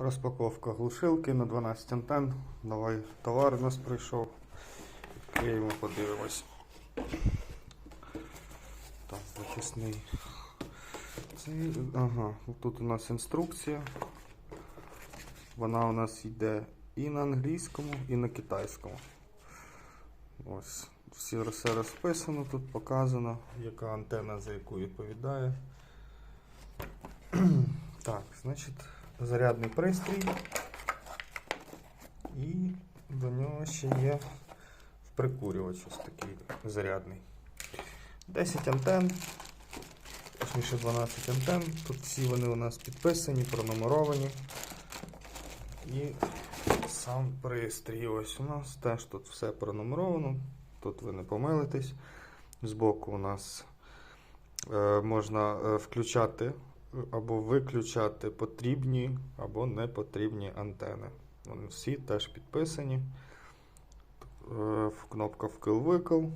Розпаковка глушилки на 12 антенн. Давай товар у нас прийшов. Відкриємо, подивимось. Так, захисний. Це, ага, тут у нас інструкція. Вона у нас йде і на англійському, і на китайському. Ось, все розписано, тут показано, яка антенна за яку відповідає. Так, значить, зарядний пристрій. І до нього ще є прикурювач ось такий зарядний. 10 антенн, точніше 12 антенн. Тут всі вони у нас підписані, пронумеровані. І сам пристрій. Ось у нас теж тут все пронумеровано. Тут ви не помилитесь. Збоку у нас е, можна е, включати або виключати потрібні або непотрібні антени. Вони всі теж підписані. Е, Кнопка вкил-викил.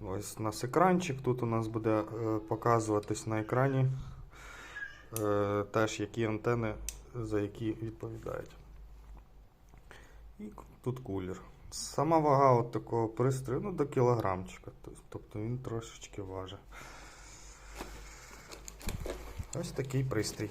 Ось у нас екранчик. Тут у нас буде е, показуватись на екрані е, теж які антени за які відповідають. І тут кулер. Сама вага от такого пристрою ну, до кілограмчика. Тобто він трошечки важить. Ось такий пристрій.